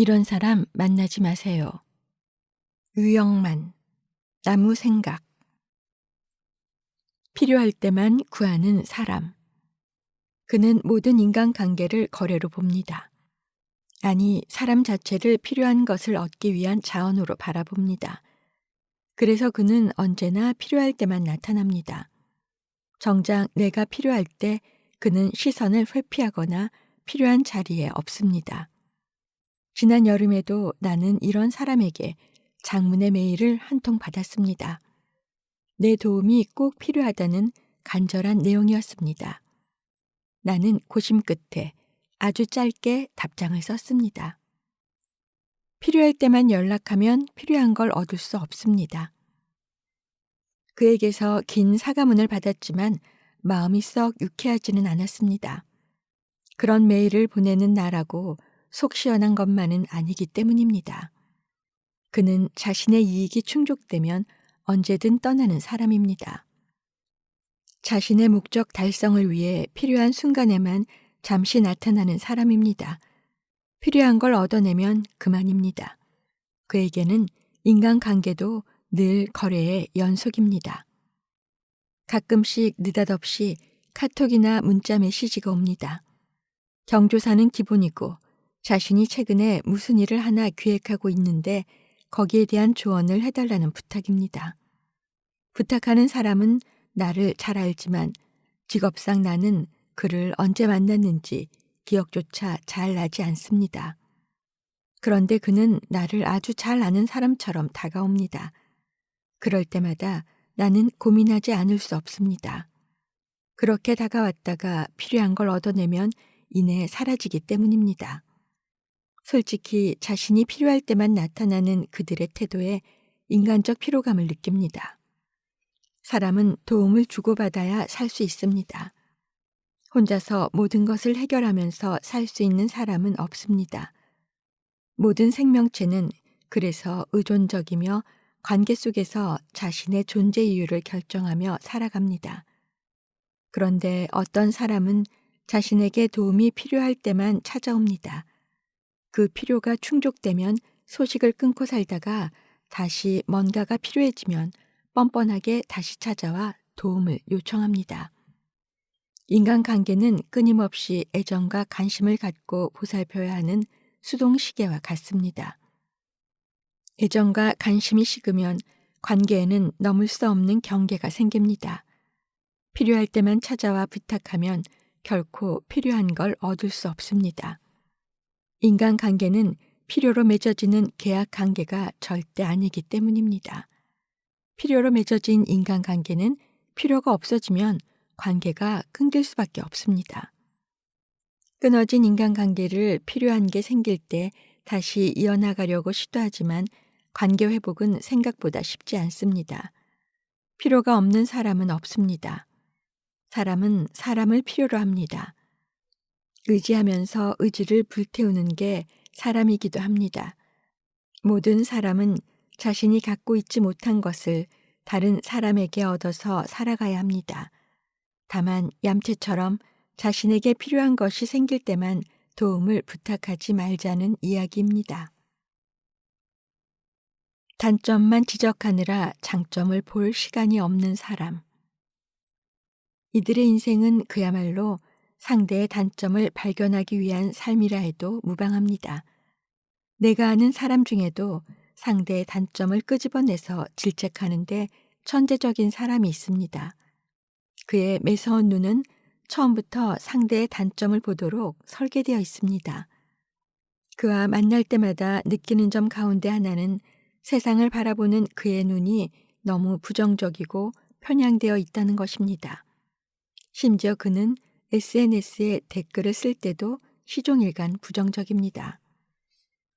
이런 사람 만나지 마세요. 유영만, 나무 생각. 필요할 때만 구하는 사람. 그는 모든 인간 관계를 거래로 봅니다. 아니, 사람 자체를 필요한 것을 얻기 위한 자원으로 바라봅니다. 그래서 그는 언제나 필요할 때만 나타납니다. 정작 내가 필요할 때 그는 시선을 회피하거나 필요한 자리에 없습니다. 지난 여름에도 나는 이런 사람에게 장문의 메일을 한 통 받았습니다. 내 도움이 꼭 필요하다는 간절한 내용이었습니다. 나는 고심 끝에 아주 짧게 답장을 썼습니다. 필요할 때만 연락하면 필요한 걸 얻을 수 없습니다. 그에게서 긴 사과문을 받았지만 마음이 썩 유쾌하지는 않았습니다. 그런 메일을 보내는 나라고 속 시원한 것만은 아니기 때문입니다. 그는 자신의 이익이 충족되면 언제든 떠나는 사람입니다. 자신의 목적 달성을 위해 필요한 순간에만 잠시 나타나는 사람입니다. 필요한 걸 얻어내면 그만입니다. 그에게는 인간관계도 늘 거래의 연속입니다. 가끔씩 느닷없이 카톡이나 문자 메시지가 옵니다. 경조사는 기본이고 자신이 최근에 무슨 일을 하나 기획하고 있는데 거기에 대한 조언을 해달라는 부탁입니다. 부탁하는 사람은 나를 잘 알지만 직업상 나는 그를 언제 만났는지 기억조차 잘 나지 않습니다. 그런데 그는 나를 아주 잘 아는 사람처럼 다가옵니다. 그럴 때마다 나는 고민하지 않을 수 없습니다. 그렇게 다가왔다가 필요한 걸 얻어내면 이내 사라지기 때문입니다. 솔직히 자신이 필요할 때만 나타나는 그들의 태도에 인간적 피로감을 느낍니다. 사람은 도움을 주고받아야 살 수 있습니다. 혼자서 모든 것을 해결하면서 살 수 있는 사람은 없습니다. 모든 생명체는 그래서 의존적이며 관계 속에서 자신의 존재 이유를 결정하며 살아갑니다. 그런데 어떤 사람은 자신에게 도움이 필요할 때만 찾아옵니다. 그 필요가 충족되면 소식을 끊고 살다가 다시 뭔가가 필요해지면 뻔뻔하게 다시 찾아와 도움을 요청합니다. 인간관계는 끊임없이 애정과 관심을 갖고 보살펴야 하는 수동시계와 같습니다. 애정과 관심이 식으면 관계에는 넘을 수 없는 경계가 생깁니다. 필요할 때만 찾아와 부탁하면 결코 필요한 걸 얻을 수 없습니다. 인간 관계는 필요로 맺어지는 계약 관계가 절대 아니기 때문입니다. 필요로 맺어진 인간 관계는 필요가 없어지면 관계가 끊길 수밖에 없습니다. 끊어진 인간 관계를 필요한 게 생길 때 다시 이어나가려고 시도하지만 관계 회복은 생각보다 쉽지 않습니다. 필요가 없는 사람은 없습니다. 사람은 사람을 필요로 합니다. 의지하면서 의지를 불태우는 게 사람이기도 합니다. 모든 사람은 자신이 갖고 있지 못한 것을 다른 사람에게 얻어서 살아가야 합니다. 다만 얌체처럼 자신에게 필요한 것이 생길 때만 도움을 부탁하지 말자는 이야기입니다. 단점만 지적하느라 장점을 볼 시간이 없는 사람. 이들의 인생은 그야말로 상대의 단점을 발견하기 위한 삶이라 해도 무방합니다. 내가 아는 사람 중에도 상대의 단점을 끄집어내서 질책하는데 천재적인 사람이 있습니다. 그의 매서운 눈은 처음부터 상대의 단점을 보도록 설계되어 있습니다. 그와 만날 때마다 느끼는 점 가운데 하나는 세상을 바라보는 그의 눈이 너무 부정적이고 편향되어 있다는 것입니다. 심지어 그는 SNS에 댓글을 쓸 때도 시종일관 부정적입니다.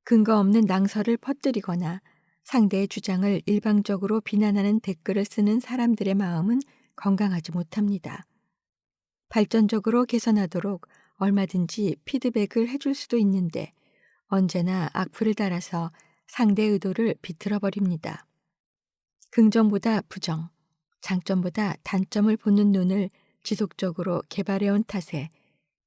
근거 없는 낭설을 퍼뜨리거나 상대의 주장을 일방적으로 비난하는 댓글을 쓰는 사람들의 마음은 건강하지 못합니다. 발전적으로 개선하도록 얼마든지 피드백을 해줄 수도 있는데 언제나 악플을 달아서 상대 의도를 비틀어 버립니다. 긍정보다 부정, 장점보다 단점을 보는 눈을 지속적으로 개발해온 탓에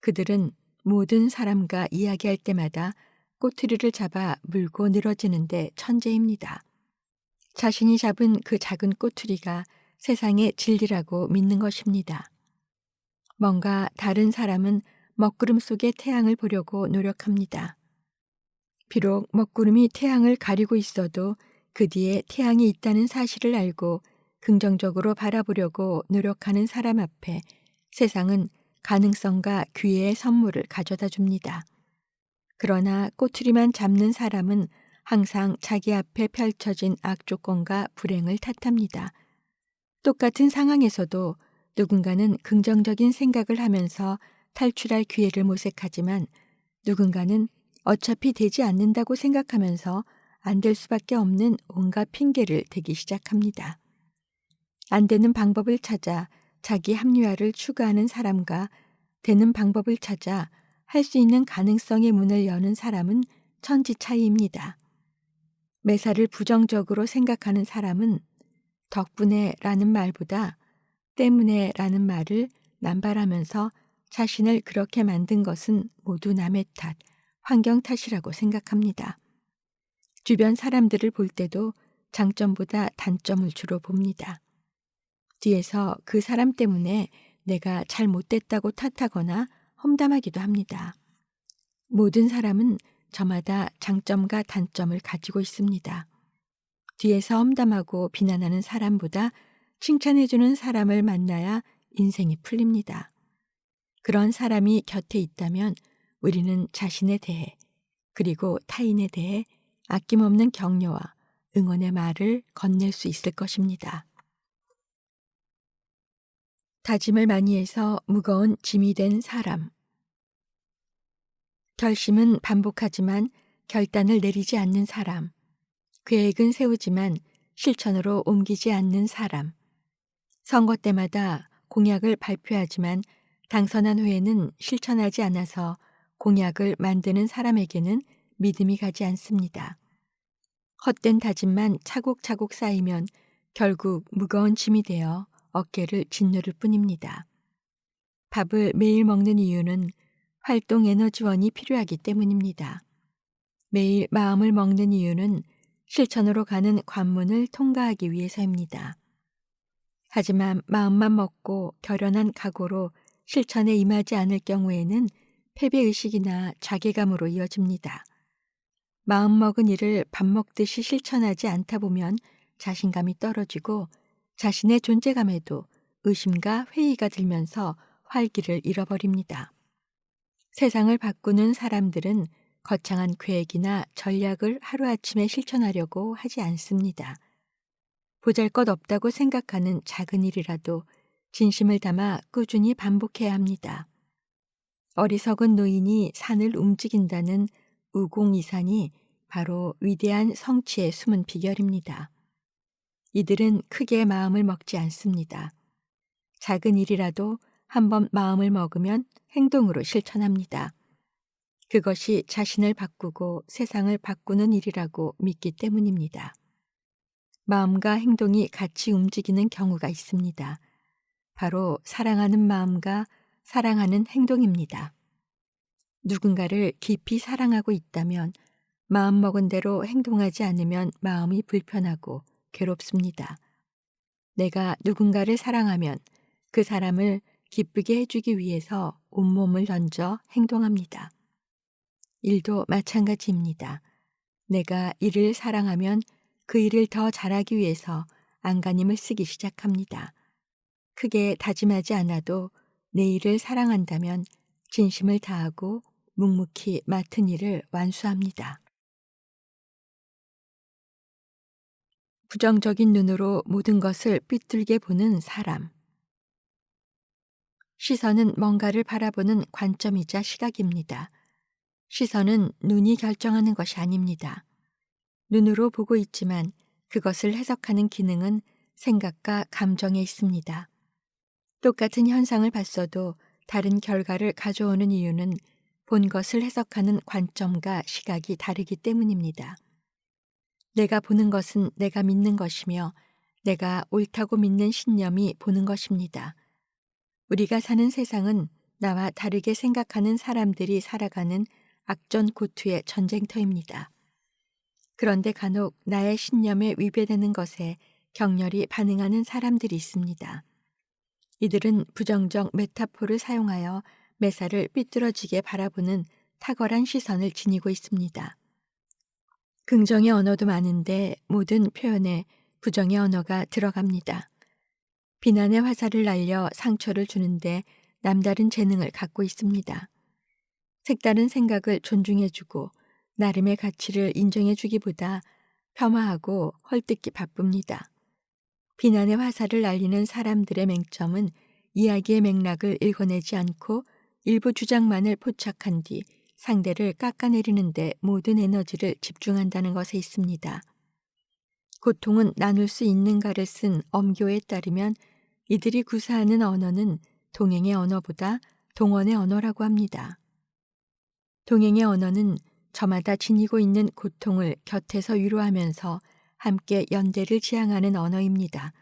그들은 모든 사람과 이야기할 때마다 꼬투리를 잡아 물고 늘어지는데 천재입니다. 자신이 잡은 그 작은 꼬투리가 세상의 진리라고 믿는 것입니다. 뭔가 다른 사람은 먹구름 속의 태양을 보려고 노력합니다. 비록 먹구름이 태양을 가리고 있어도 그 뒤에 태양이 있다는 사실을 알고 긍정적으로 바라보려고 노력하는 사람 앞에 세상은 가능성과 기회의 선물을 가져다 줍니다. 그러나 꼬투리만 잡는 사람은 항상 자기 앞에 펼쳐진 악조건과 불행을 탓합니다. 똑같은 상황에서도 누군가는 긍정적인 생각을 하면서 탈출할 기회를 모색하지만 누군가는 어차피 되지 않는다고 생각하면서 안 될 수밖에 없는 온갖 핑계를 대기 시작합니다. 안 되는 방법을 찾아 자기 합리화를 추구하는 사람과 되는 방법을 찾아 할 수 있는 가능성의 문을 여는 사람은 천지 차이입니다. 매사를 부정적으로 생각하는 사람은 덕분에 라는 말보다 때문에 라는 말을 남발하면서 자신을 그렇게 만든 것은 모두 남의 탓, 환경 탓이라고 생각합니다. 주변 사람들을 볼 때도 장점보다 단점을 주로 봅니다. 뒤에서 그 사람 때문에 내가 잘 못됐다고 탓하거나 험담하기도 합니다. 모든 사람은 저마다 장점과 단점을 가지고 있습니다. 뒤에서 험담하고 비난하는 사람보다 칭찬해주는 사람을 만나야 인생이 풀립니다. 그런 사람이 곁에 있다면 우리는 자신에 대해 그리고 타인에 대해 아낌없는 격려와 응원의 말을 건넬 수 있을 것입니다. 다짐을 많이 해서 무거운 짐이 된 사람. 결심은 반복하지만 결단을 내리지 않는 사람. 계획은 세우지만 실천으로 옮기지 않는 사람. 선거 때마다 공약을 발표하지만 당선한 후에는 실천하지 않아서 공약을 만드는 사람에게는 믿음이 가지 않습니다. 헛된 다짐만 차곡차곡 쌓이면 결국 무거운 짐이 되어 어깨를 짓누를 뿐입니다. 밥을 매일 먹는 이유는 활동 에너지원이 필요하기 때문입니다. 매일 마음을 먹는 이유는 실천으로 가는 관문을 통과하기 위해서입니다. 하지만 마음만 먹고 결연한 각오로 실천에 임하지 않을 경우에는 패배의식이나 자괴감으로 이어집니다. 마음먹은 일을 밥 먹듯이 실천하지 않다 보면 자신감이 떨어지고 자신의 존재감에도 의심과 회의가 들면서 활기를 잃어버립니다. 세상을 바꾸는 사람들은 거창한 계획이나 전략을 하루아침에 실천하려고 하지 않습니다. 보잘 것 없다고 생각하는 작은 일이라도 진심을 담아 꾸준히 반복해야 합니다. 어리석은 노인이 산을 움직인다는 우공이산이 바로 위대한 성취의 숨은 비결입니다. 이들은 크게 마음을 먹지 않습니다. 작은 일이라도 한번 마음을 먹으면 행동으로 실천합니다. 그것이 자신을 바꾸고 세상을 바꾸는 일이라고 믿기 때문입니다. 마음과 행동이 같이 움직이는 경우가 있습니다. 바로 사랑하는 마음과 사랑하는 행동입니다. 누군가를 깊이 사랑하고 있다면 마음먹은 대로 행동하지 않으면 마음이 불편하고 괴롭습니다. 내가 누군가를 사랑하면 그 사람을 기쁘게 해주기 위해서 온몸을 던져 행동합니다. 일도 마찬가지입니다. 내가 일을 사랑하면 그 일을 더 잘하기 위해서 안간힘을 쓰기 시작합니다. 크게 다짐하지 않아도 내 일을 사랑한다면 진심을 다하고 묵묵히 맡은 일을 완수합니다. 부정적인 눈으로 모든 것을 삐뚤게 보는 사람. 시선은 뭔가를 바라보는 관점이자 시각입니다. 시선은 눈이 결정하는 것이 아닙니다. 눈으로 보고 있지만 그것을 해석하는 기능은 생각과 감정에 있습니다. 똑같은 현상을 봤어도 다른 결과를 가져오는 이유는 본 것을 해석하는 관점과 시각이 다르기 때문입니다. 내가 보는 것은 내가 믿는 것이며 내가 옳다고 믿는 신념이 보는 것입니다. 우리가 사는 세상은 나와 다르게 생각하는 사람들이 살아가는 악전 고투의 전쟁터입니다. 그런데 간혹 나의 신념에 위배되는 것에 격렬히 반응하는 사람들이 있습니다. 이들은 부정적 메타포를 사용하여 매사를 삐뚤어지게 바라보는 탁월한 시선을 지니고 있습니다. 긍정의 언어도 많은데 모든 표현에 부정의 언어가 들어갑니다. 비난의 화살을 날려 상처를 주는데 남다른 재능을 갖고 있습니다. 색다른 생각을 존중해주고 나름의 가치를 인정해주기보다 폄하하고 헐뜯기 바쁩니다. 비난의 화살을 날리는 사람들의 맹점은 이야기의 맥락을 읽어내지 않고 일부 주장만을 포착한 뒤 상대를 깎아내리는데 모든 에너지를 집중한다는 것에 있습니다. 고통은 나눌 수 있는가를 쓴 엄교에 따르면 이들이 구사하는 언어는 동행의 언어보다 동원의 언어라고 합니다. 동행의 언어는 저마다 지니고 있는 고통을 곁에서 위로하면서 함께 연대를 지향하는 언어입니다.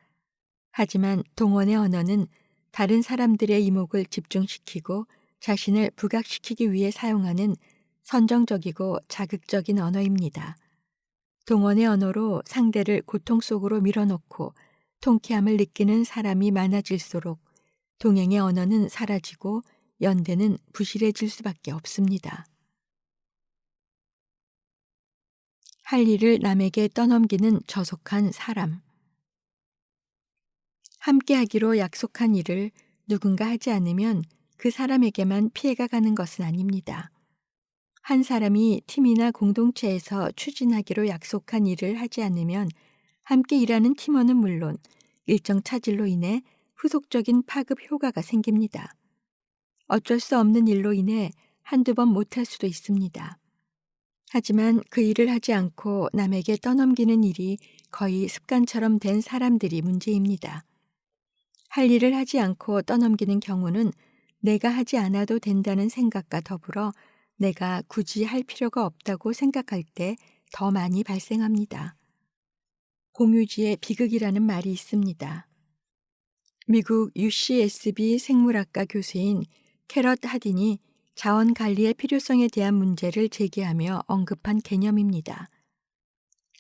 하지만 동원의 언어는 다른 사람들의 이목을 집중시키고 자신을 부각시키기 위해 사용하는 선정적이고 자극적인 언어입니다. 동원의 언어로 상대를 고통 속으로 밀어넣고 통쾌함을 느끼는 사람이 많아질수록 동행의 언어는 사라지고 연대는 부실해질 수밖에 없습니다. 할 일을 남에게 떠넘기는 저속한 사람. 함께 하기로 약속한 일을 누군가 하지 않으면 그 사람에게만 피해가 가는 것은 아닙니다. 한 사람이 팀이나 공동체에서 추진하기로 약속한 일을 하지 않으면 함께 일하는 팀원은 물론 일정 차질로 인해 후속적인 파급 효과가 생깁니다. 어쩔 수 없는 일로 인해 한두 번 못할 수도 있습니다. 하지만 그 일을 하지 않고 남에게 떠넘기는 일이 거의 습관처럼 된 사람들이 문제입니다. 할 일을 하지 않고 떠넘기는 경우는 내가 하지 않아도 된다는 생각과 더불어 내가 굳이 할 필요가 없다고 생각할 때 더 많이 발생합니다. 공유지의 비극이라는 말이 있습니다. 미국 UCSB 생물학과 교수인 캐럿 하딘이 자원 관리의 필요성에 대한 문제를 제기하며 언급한 개념입니다.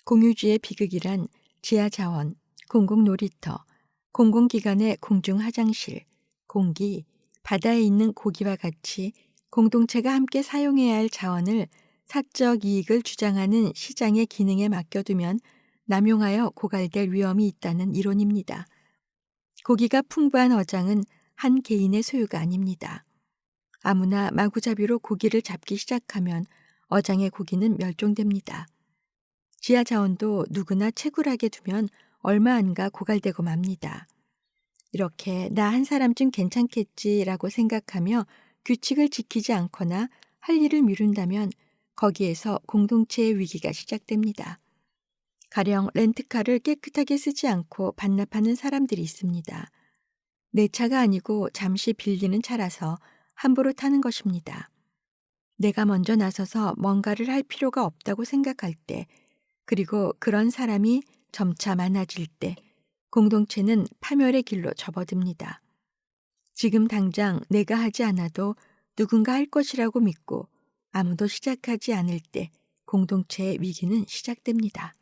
공유주의 비극이란 지하 자원, 공공 놀이터, 공공기관의 공중 화장실, 공기, 바다에 있는 고기와 같이 공동체가 함께 사용해야 할 자원을 사적 이익을 주장하는 시장의 기능에 맡겨두면 남용하여 고갈될 위험이 있다는 이론입니다. 고기가 풍부한 어장은 한 개인의 소유가 아닙니다. 아무나 마구잡이로 고기를 잡기 시작하면 어장의 고기는 멸종됩니다. 지하 자원도 누구나 채굴하게 두면 얼마 안가 고갈되고 맙니다. 이렇게 나 한 사람쯤 괜찮겠지라고 생각하며 규칙을 지키지 않거나 할 일을 미룬다면 거기에서 공동체의 위기가 시작됩니다. 가령 렌트카를 깨끗하게 쓰지 않고 반납하는 사람들이 있습니다. 내 차가 아니고 잠시 빌리는 차라서 함부로 타는 것입니다. 내가 먼저 나서서 뭔가를 할 필요가 없다고 생각할 때, 그리고 그런 사람이 점차 많아질 때, 공동체는 파멸의 길로 접어듭니다. 지금 당장 내가 하지 않아도 누군가 할 것이라고 믿고 아무도 시작하지 않을 때 공동체의 위기는 시작됩니다.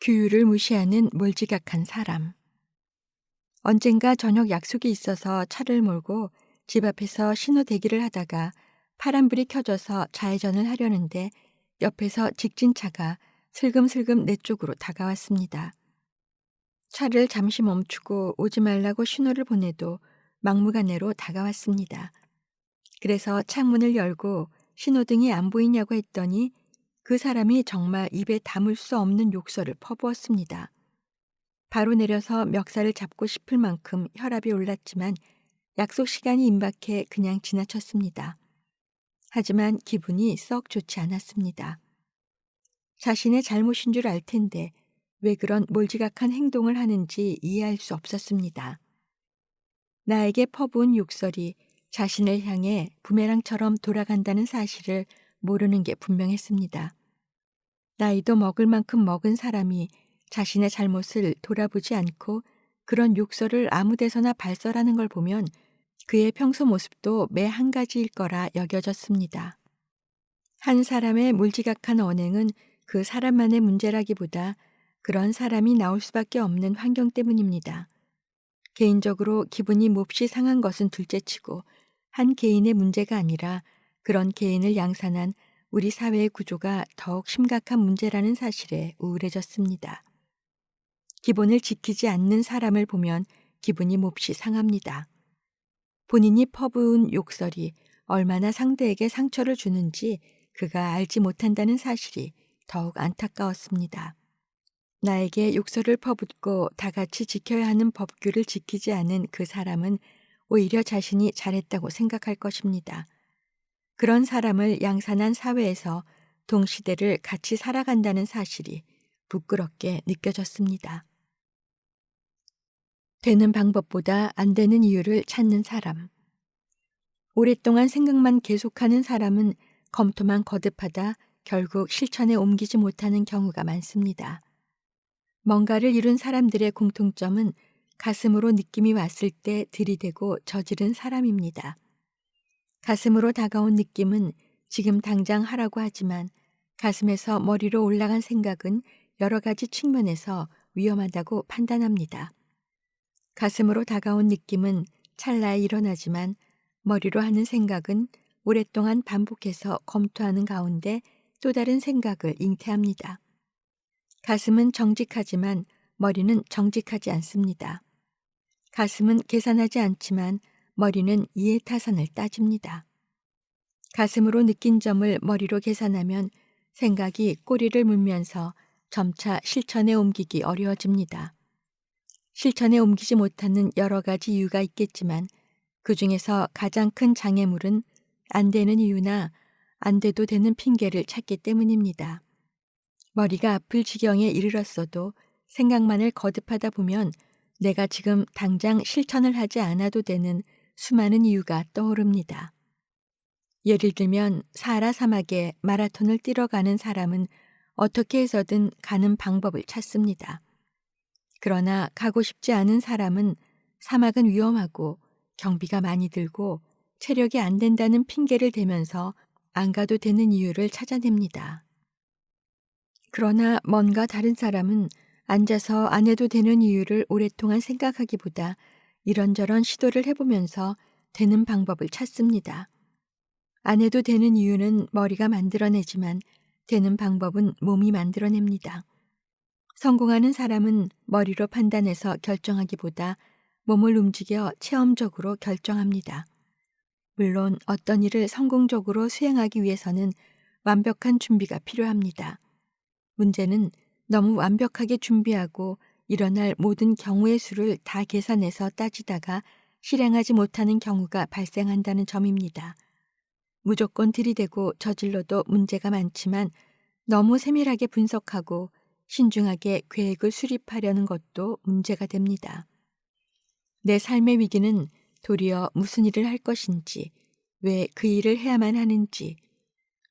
규율을 무시하는 몰지각한 사람. 언젠가 저녁 약속이 있어서 차를 몰고 집 앞에서 신호 대기를 하다가 파란불이 켜져서 좌회전을 하려는데 옆에서 직진차가 슬금슬금 내 쪽으로 다가왔습니다. 차를 잠시 멈추고 오지 말라고 신호를 보내도 막무가내로 다가왔습니다. 그래서 창문을 열고 신호등이 안 보이냐고 했더니 그 사람이 정말 입에 담을 수 없는 욕설을 퍼부었습니다. 바로 내려서 멱살을 잡고 싶을 만큼 혈압이 올랐지만 약속 시간이 임박해 그냥 지나쳤습니다. 하지만 기분이 썩 좋지 않았습니다. 자신의 잘못인 줄 알 텐데 왜 그런 몰지각한 행동을 하는지 이해할 수 없었습니다. 나에게 퍼부은 욕설이 자신을 향해 부메랑처럼 돌아간다는 사실을 모르는 게 분명했습니다. 나이도 먹을 만큼 먹은 사람이 자신의 잘못을 돌아보지 않고 그런 욕설을 아무 데서나 발설하는 걸 보면 그의 평소 모습도 매 한 가지일 거라 여겨졌습니다. 한 사람의 물지각한 언행은 그 사람만의 문제라기보다 그런 사람이 나올 수밖에 없는 환경 때문입니다. 개인적으로 기분이 몹시 상한 것은 둘째치고 한 개인의 문제가 아니라 그런 개인을 양산한 우리 사회의 구조가 더욱 심각한 문제라는 사실에 우울해졌습니다. 기본을 지키지 않는 사람을 보면 기분이 몹시 상합니다. 본인이 퍼부은 욕설이 얼마나 상대에게 상처를 주는지 그가 알지 못한다는 사실이 더욱 안타까웠습니다. 나에게 욕설을 퍼붓고 다 같이 지켜야 하는 법규를 지키지 않은 그 사람은 오히려 자신이 잘했다고 생각할 것입니다. 그런 사람을 양산한 사회에서 동시대를 같이 살아간다는 사실이 부끄럽게 느껴졌습니다. 되는 방법보다 안 되는 이유를 찾는 사람. 오랫동안 생각만 계속하는 사람은 검토만 거듭하다 결국 실천에 옮기지 못하는 경우가 많습니다. 뭔가를 이룬 사람들의 공통점은 가슴으로 느낌이 왔을 때 들이대고 저지른 사람입니다. 가슴으로 다가온 느낌은 지금 당장 하라고 하지만 가슴에서 머리로 올라간 생각은 여러 가지 측면에서 위험하다고 판단합니다. 가슴으로 다가온 느낌은 찰나에 일어나지만 머리로 하는 생각은 오랫동안 반복해서 검토하는 가운데 또 다른 생각을 잉태합니다. 가슴은 정직하지만 머리는 정직하지 않습니다. 가슴은 계산하지 않지만 머리는 이해타산을 따집니다. 가슴으로 느낀 점을 머리로 계산하면 생각이 꼬리를 물면서 점차 실천에 옮기기 어려워집니다. 실천에 옮기지 못하는 여러 가지 이유가 있겠지만 그 중에서 가장 큰 장애물은 안 되는 이유나 안 돼도 되는 핑계를 찾기 때문입니다. 머리가 아플 지경에 이르렀어도 생각만을 거듭하다 보면 내가 지금 당장 실천을 하지 않아도 되는 수많은 이유가 떠오릅니다. 예를 들면 사라 사막에 마라톤을 뛰러 가는 사람은 어떻게 해서든 가는 방법을 찾습니다. 그러나 가고 싶지 않은 사람은 사막은 위험하고 경비가 많이 들고 체력이 안 된다는 핑계를 대면서 안 가도 되는 이유를 찾아냅니다. 그러나 뭔가 다른 사람은 앉아서 안 해도 되는 이유를 오랫동안 생각하기보다 이런저런 시도를 해보면서 되는 방법을 찾습니다. 안 해도 되는 이유는 머리가 만들어내지만 되는 방법은 몸이 만들어냅니다. 성공하는 사람은 머리로 판단해서 결정하기보다 몸을 움직여 체험적으로 결정합니다. 물론 어떤 일을 성공적으로 수행하기 위해서는 완벽한 준비가 필요합니다. 문제는 너무 완벽하게 준비하고 일어날 모든 경우의 수를 다 계산해서 따지다가 실행하지 못하는 경우가 발생한다는 점입니다. 무조건 들이대고 저질러도 문제가 많지만 너무 세밀하게 분석하고 신중하게 계획을 수립하려는 것도 문제가 됩니다. 내 삶의 위기는 도리어 무슨 일을 할 것인지, 왜 그 일을 해야만 하는지,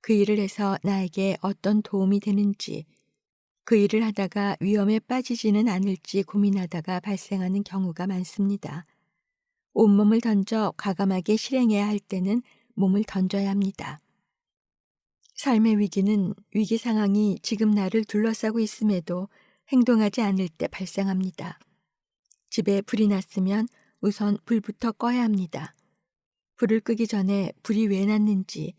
그 일을 해서 나에게 어떤 도움이 되는지, 그 일을 하다가 위험에 빠지지는 않을지 고민하다가 발생하는 경우가 많습니다. 온몸을 던져 과감하게 실행해야 할 때는 몸을 던져야 합니다. 삶의 위기는 위기 상황이 지금 나를 둘러싸고 있음에도 행동하지 않을 때 발생합니다. 집에 불이 났으면 우선 불부터 꺼야 합니다. 불을 끄기 전에 불이 왜 났는지,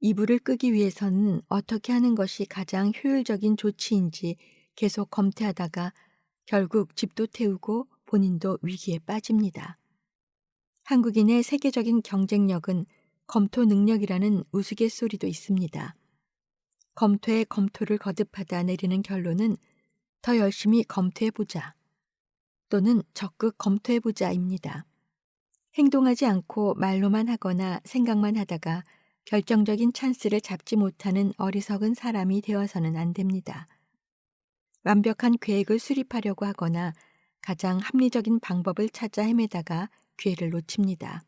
이 불을 끄기 위해서는 어떻게 하는 것이 가장 효율적인 조치인지 계속 검토하다가 결국 집도 태우고 본인도 위기에 빠집니다. 한국인의 세계적인 경쟁력은 검토 능력이라는 우스갯소리도 있습니다. 검토에 검토를 거듭하다 내리는 결론은 더 열심히 검토해보자 또는 적극 검토해보자입니다. 행동하지 않고 말로만 하거나 생각만 하다가 결정적인 찬스를 잡지 못하는 어리석은 사람이 되어서는 안 됩니다. 완벽한 계획을 수립하려고 하거나 가장 합리적인 방법을 찾아 헤매다가 기회를 놓칩니다.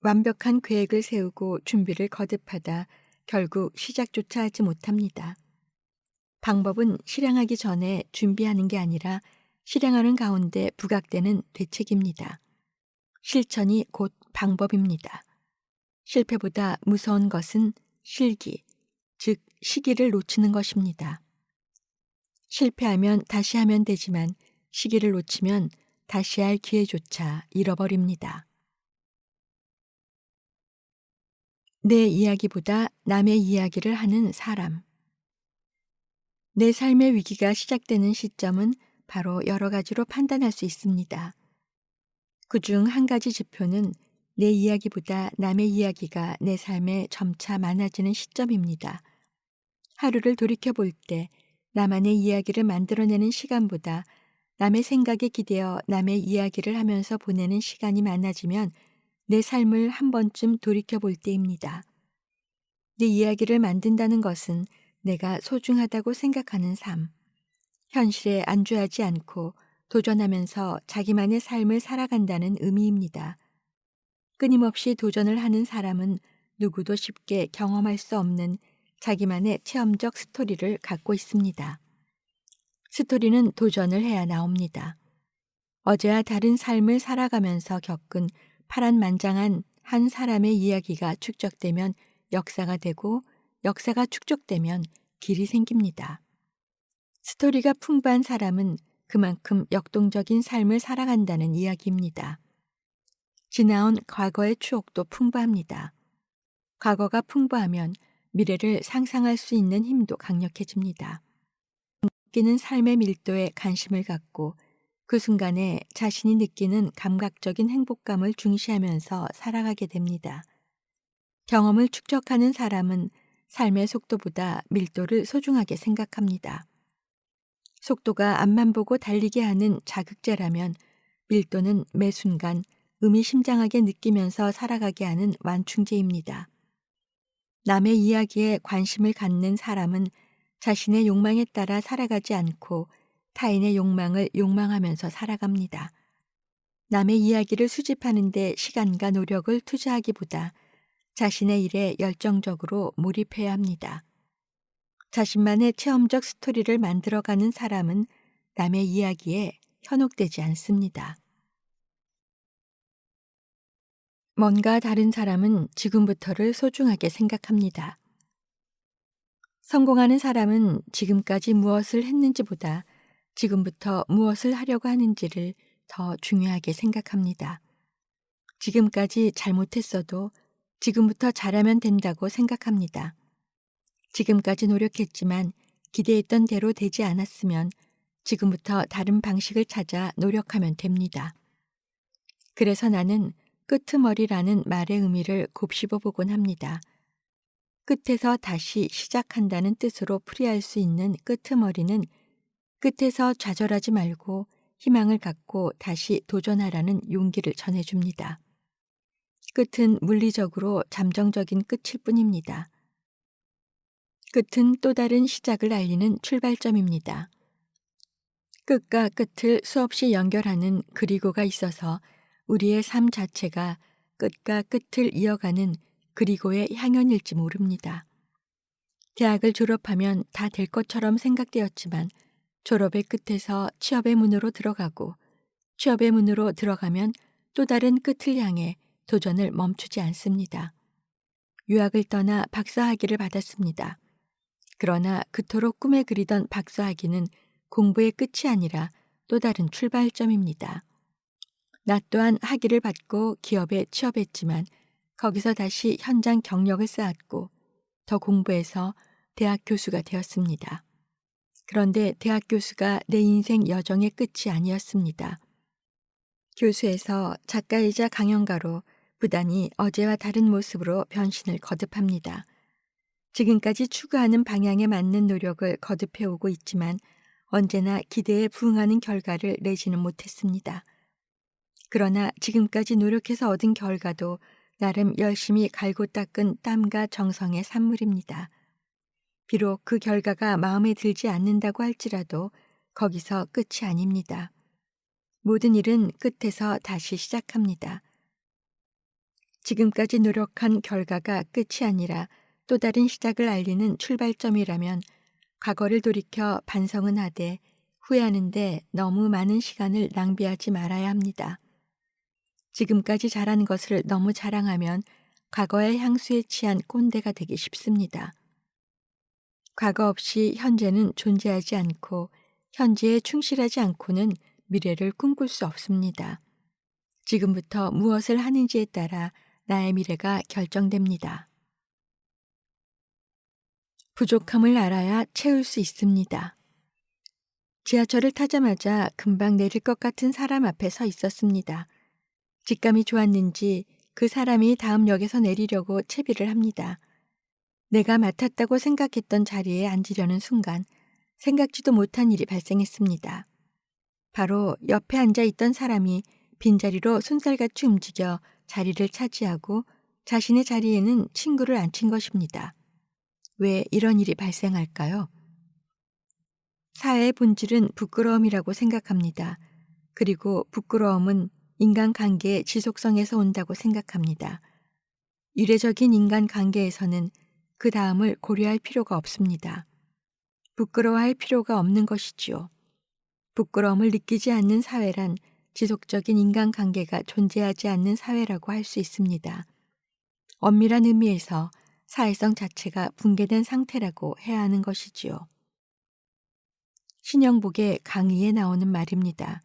완벽한 계획을 세우고 준비를 거듭하다 결국 시작조차 하지 못합니다. 방법은 실행하기 전에 준비하는 게 아니라 실행하는 가운데 부각되는 되책입니다. 실천이 곧 방법입니다. 실패보다 무서운 것은 실기, 즉 시기를 놓치는 것입니다. 실패하면 다시 하면 되지만 시기를 놓치면 다시 할 기회조차 잃어버립니다. 내 이야기보다 남의 이야기를 하는 사람. 내 삶의 위기가 시작되는 시점은 바로 여러 가지로 판단할 수 있습니다. 그 중 한 가지 지표는 내 이야기보다 남의 이야기가 내 삶에 점차 많아지는 시점입니다. 하루를 돌이켜 볼 때 나만의 이야기를 만들어내는 시간보다 남의 생각에 기대어 남의 이야기를 하면서 보내는 시간이 많아지면 내 삶을 한 번쯤 돌이켜 볼 때입니다. 내 이야기를 만든다는 것은 내가 소중하다고 생각하는 삶, 현실에 안주하지 않고 도전하면서 자기만의 삶을 살아간다는 의미입니다. 끊임없이 도전을 하는 사람은 누구도 쉽게 경험할 수 없는 자기만의 체험적 스토리를 갖고 있습니다. 스토리는 도전을 해야 나옵니다. 어제와 다른 삶을 살아가면서 겪은 파란만장한 한 사람의 이야기가 축적되면 역사가 되고 역사가 축적되면 길이 생깁니다. 스토리가 풍부한 사람은 그만큼 역동적인 삶을 살아간다는 이야기입니다. 지나온 과거의 추억도 풍부합니다. 과거가 풍부하면 미래를 상상할 수 있는 힘도 강력해집니다. 느끼는 삶의 밀도에 관심을 갖고 그 순간에 자신이 느끼는 감각적인 행복감을 중시하면서 살아가게 됩니다. 경험을 축적하는 사람은 삶의 속도보다 밀도를 소중하게 생각합니다. 속도가 앞만 보고 달리게 하는 자극제라면 밀도는 매 순간 의미심장하게 느끼면서 살아가게 하는 완충제입니다. 남의 이야기에 관심을 갖는 사람은 자신의 욕망에 따라 살아가지 않고 타인의 욕망을 욕망하면서 살아갑니다. 남의 이야기를 수집하는데 시간과 노력을 투자하기보다 자신의 일에 열정적으로 몰입해야 합니다. 자신만의 체험적 스토리를 만들어가는 사람은 남의 이야기에 현혹되지 않습니다. 뭔가 다른 사람은 지금부터를 소중하게 생각합니다. 성공하는 사람은 지금까지 무엇을 했는지보다 지금부터 무엇을 하려고 하는지를 더 중요하게 생각합니다. 지금까지 잘못했어도 지금부터 잘하면 된다고 생각합니다. 지금까지 노력했지만 기대했던 대로 되지 않았으면 지금부터 다른 방식을 찾아 노력하면 됩니다. 그래서 나는 끄트머리라는 말의 의미를 곱씹어 보곤 합니다. 끝에서 다시 시작한다는 뜻으로 풀이할 수 있는 끄트머리는 끝에서 좌절하지 말고 희망을 갖고 다시 도전하라는 용기를 전해줍니다. 끝은 물리적으로 잠정적인 끝일 뿐입니다. 끝은 또 다른 시작을 알리는 출발점입니다. 끝과 끝을 수없이 연결하는 그리고가 있어서 우리의 삶 자체가 끝과 끝을 이어가는 그리고의 향연일지 모릅니다. 대학을 졸업하면 다 될 것처럼 생각되었지만 졸업의 끝에서 취업의 문으로 들어가고 취업의 문으로 들어가면 또 다른 끝을 향해 도전을 멈추지 않습니다. 유학을 떠나 박사학위를 받았습니다. 그러나 그토록 꿈에 그리던 박사학위는 공부의 끝이 아니라 또 다른 출발점입니다. 나 또한 학위를 받고 기업에 취업했지만 거기서 다시 현장 경력을 쌓았고 더 공부해서 대학 교수가 되었습니다. 그런데 대학 교수가 내 인생 여정의 끝이 아니었습니다. 교수에서 작가이자 강연가로 부단히 어제와 다른 모습으로 변신을 거듭합니다. 지금까지 추구하는 방향에 맞는 노력을 거듭해오고 있지만 언제나 기대에 부응하는 결과를 내지는 못했습니다. 그러나 지금까지 노력해서 얻은 결과도 나름 열심히 갈고 닦은 땀과 정성의 산물입니다. 비록 그 결과가 마음에 들지 않는다고 할지라도 거기서 끝이 아닙니다. 모든 일은 끝에서 다시 시작합니다. 지금까지 노력한 결과가 끝이 아니라 또 다른 시작을 알리는 출발점이라면 과거를 돌이켜 반성은 하되 후회하는데 너무 많은 시간을 낭비하지 말아야 합니다. 지금까지 잘한 것을 너무 자랑하면 과거의 향수에 취한 꼰대가 되기 쉽습니다. 과거 없이 현재는 존재하지 않고 현재에 충실하지 않고는 미래를 꿈꿀 수 없습니다. 지금부터 무엇을 하는지에 따라 나의 미래가 결정됩니다. 부족함을 알아야 채울 수 있습니다. 지하철을 타자마자 금방 내릴 것 같은 사람 앞에 서 있었습니다. 직감이 좋았는지 그 사람이 다음 역에서 내리려고 채비를 합니다. 내가 맡았다고 생각했던 자리에 앉으려는 순간 생각지도 못한 일이 발생했습니다. 바로 옆에 앉아 있던 사람이 빈자리로 손살같이 움직여 자리를 차지하고 자신의 자리에는 친구를 앉힌 것입니다. 왜 이런 일이 발생할까요? 사회의 본질은 부끄러움이라고 생각합니다. 그리고 부끄러움은 인간 관계의 지속성에서 온다고 생각합니다. 유례적인 인간 관계에서는 그 다음을 고려할 필요가 없습니다. 부끄러워할 필요가 없는 것이지요. 부끄러움을 느끼지 않는 사회란 지속적인 인간 관계가 존재하지 않는 사회라고 할 수 있습니다. 엄밀한 의미에서 사회성 자체가 붕괴된 상태라고 해야 하는 것이지요. 신영복의 강의에 나오는 말입니다.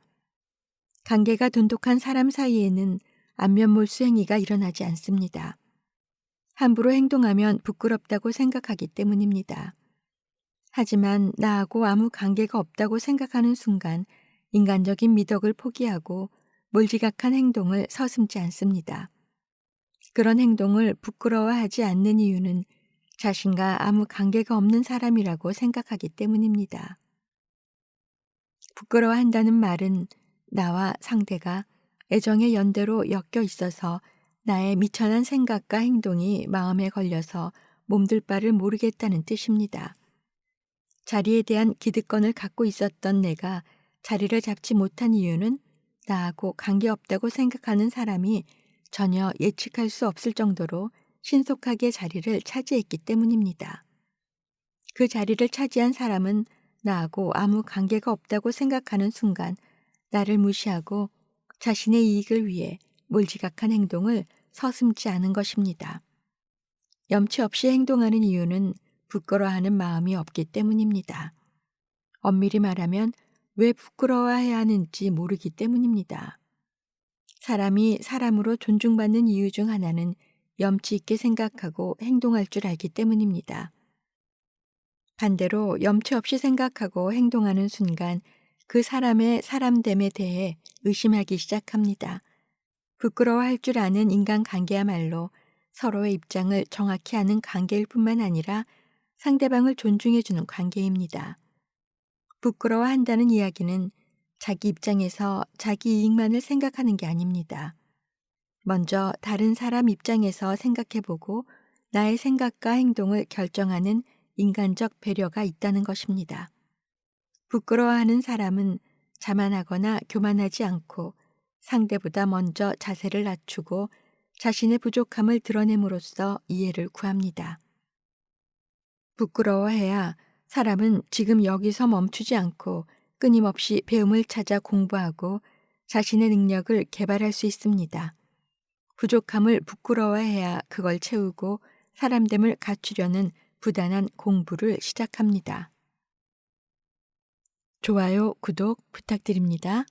관계가 돈독한 사람 사이에는 안면몰 수 행위가 일어나지 않습니다. 함부로 행동하면 부끄럽다고 생각하기 때문입니다. 하지만 나하고 아무 관계가 없다고 생각하는 순간 인간적인 미덕을 포기하고 몰지각한 행동을 서슴지 않습니다. 그런 행동을 부끄러워하지 않는 이유는 자신과 아무 관계가 없는 사람이라고 생각하기 때문입니다. 부끄러워한다는 말은 나와 상대가 애정의 연대로 엮여 있어서 나의 미천한 생각과 행동이 마음에 걸려서 몸둘 바를 모르겠다는 뜻입니다. 자리에 대한 기득권을 갖고 있었던 내가 자리를 잡지 못한 이유는 나하고 관계없다고 생각하는 사람이 전혀 예측할 수 없을 정도로 신속하게 자리를 차지했기 때문입니다. 그 자리를 차지한 사람은 나하고 아무 관계가 없다고 생각하는 순간 나를 무시하고 자신의 이익을 위해 몰지각한 행동을 서슴지 않은 것입니다. 염치 없이 행동하는 이유는 부끄러워하는 마음이 없기 때문입니다. 엄밀히 말하면 왜 부끄러워해야 하는지 모르기 때문입니다. 사람이 사람으로 존중받는 이유 중 하나는 염치 있게 생각하고 행동할 줄 알기 때문입니다. 반대로 염치 없이 생각하고 행동하는 순간 그 사람의 사람됨에 대해 의심하기 시작합니다. 부끄러워할 줄 아는 인간 관계야말로 서로의 입장을 정확히 아는 관계일 뿐만 아니라 상대방을 존중해주는 관계입니다. 부끄러워한다는 이야기는 자기 입장에서 자기 이익만을 생각하는 게 아닙니다. 먼저 다른 사람 입장에서 생각해보고 나의 생각과 행동을 결정하는 인간적 배려가 있다는 것입니다. 부끄러워하는 사람은 자만하거나 교만하지 않고 상대보다 먼저 자세를 낮추고 자신의 부족함을 드러냄으로써 이해를 구합니다. 부끄러워해야 사람은 지금 여기서 멈추지 않고 끊임없이 배움을 찾아 공부하고 자신의 능력을 개발할 수 있습니다. 부족함을 부끄러워해야 그걸 채우고 사람됨을 갖추려는 부단한 공부를 시작합니다. 좋아요, 구독 부탁드립니다.